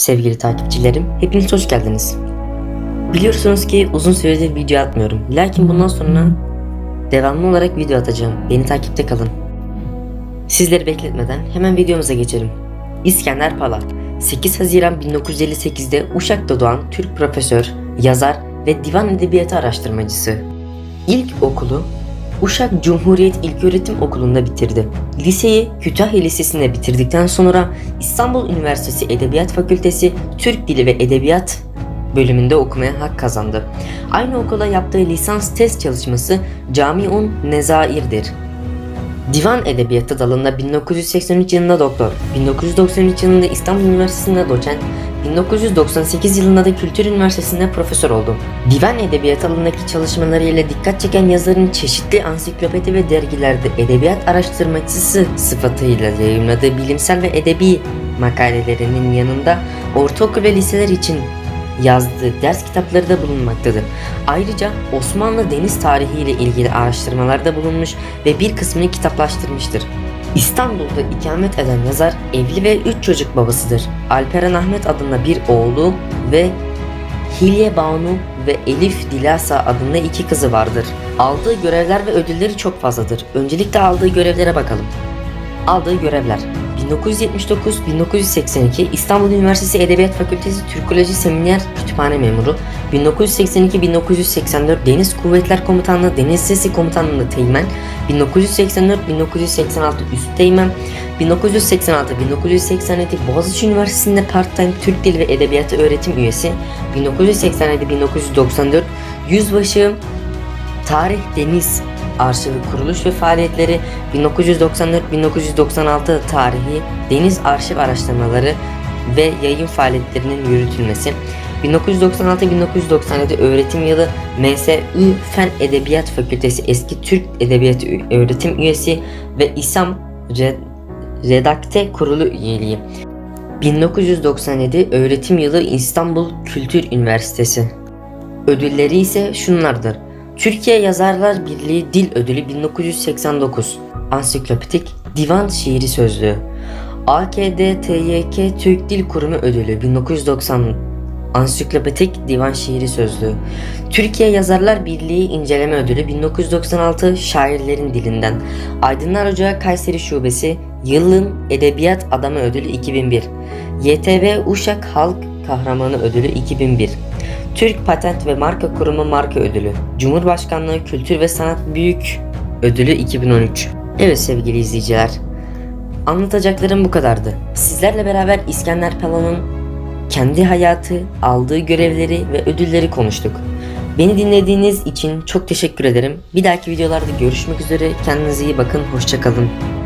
sevgili takipçilerim. Hepiniz hoş geldiniz. Biliyorsunuz ki uzun süredir video atmıyorum. Lakin bundan sonra devamlı olarak video atacağım. Beni takipte kalın. Sizleri bekletmeden hemen videomuza geçelim. İskender Pala 8 Haziran 1958'de Uşak'ta doğan Türk profesör, yazar ve divan edebiyatı araştırmacısı. İlk okulu Uşak Cumhuriyet İlköğretim Okulu'nda bitirdi. Liseyi Kütahya Lisesi'nde bitirdikten sonra İstanbul Üniversitesi Edebiyat Fakültesi Türk Dili ve Edebiyat bölümünde okumaya hak kazandı. Aynı okula yaptığı lisans test çalışması Camiun Nezair'dir. Divan Edebiyatı dalında 1983 yılında doktor, 1993 yılında İstanbul Üniversitesi'nde doçent, 1998 yılında da Kültür Üniversitesi'nde profesör oldu. Divan Edebiyatı alanındaki çalışmalarıyla dikkat çeken yazarın çeşitli ansiklopedi ve dergilerde edebiyat araştırmacısı sıfatıyla yayımladığı bilimsel ve edebi makalelerinin yanında ortaokul ve liseler için yazdığı ders kitapları da bulunmaktadır. Ayrıca Osmanlı deniz tarihi ile ilgili araştırmalarda bulunmuş ve bir kısmını kitaplaştırmıştır. İstanbul'da ikamet eden yazar evli ve 3 çocuk babasıdır. Alperen Ahmet adında bir oğlu ve Hilye Banu ve Elif Dilasa adında iki kızı vardır. Aldığı görevler ve ödülleri çok fazladır. Öncelikle aldığı görevlere bakalım. Aldığı görevler 1979-1982 İstanbul Üniversitesi Edebiyat Fakültesi Türkoloji Seminer Kütüphane Memuru 1982-1984 Deniz Kuvvetler Komutanlığı Deniz Sesi Komutanlığı Teğmen 1984-1986 Üst Teğmen 1986-1987 Boğaziçi Üniversitesi'nde Part-Time Türk Dili ve Edebiyatı Öğretim Üyesi. 1987-1994 Yüzbaşı Tarih Deniz Arşivi kuruluş ve faaliyetleri. 1994-1996 tarihi deniz arşiv araştırmaları ve yayın faaliyetlerinin yürütülmesi 1996-1997 öğretim yılı MSÜ Fen Edebiyat Fakültesi eski Türk Edebiyatı öğretim üyesi ve İSAM Red- Redakte Kurulu üyeliği. 1997 öğretim yılı İstanbul Kültür Üniversitesi. Ödülleri ise şunlardır. Türkiye Yazarlar Birliği Dil Ödülü 1989 Ansiklopedik Divan Şiiri Sözlüğü. AKDTYK Türk Dil Kurumu Ödülü 1990 Ansiklopedik Divan Şiiri Sözlüğü. Türkiye Yazarlar Birliği İnceleme Ödülü 1996 Şairlerin Dilinden. Aydınlar Ocağı Kayseri Şubesi Yılın Edebiyat Adamı Ödülü 2001 YTV Uşak Halk Kahramanı Ödülü 2001 Türk Patent ve Marka Kurumu Marka Ödülü, Cumhurbaşkanlığı Kültür ve Sanat Büyük Ödülü 2013. Evet sevgili izleyiciler, anlatacaklarım bu kadardı. Sizlerle beraber İskender Pala'nın kendi hayatı, aldığı görevleri ve ödülleri konuştuk. Beni dinlediğiniz için çok teşekkür ederim. Bir dahaki videolarda görüşmek üzere. Kendinize iyi bakın. Hoşçakalın.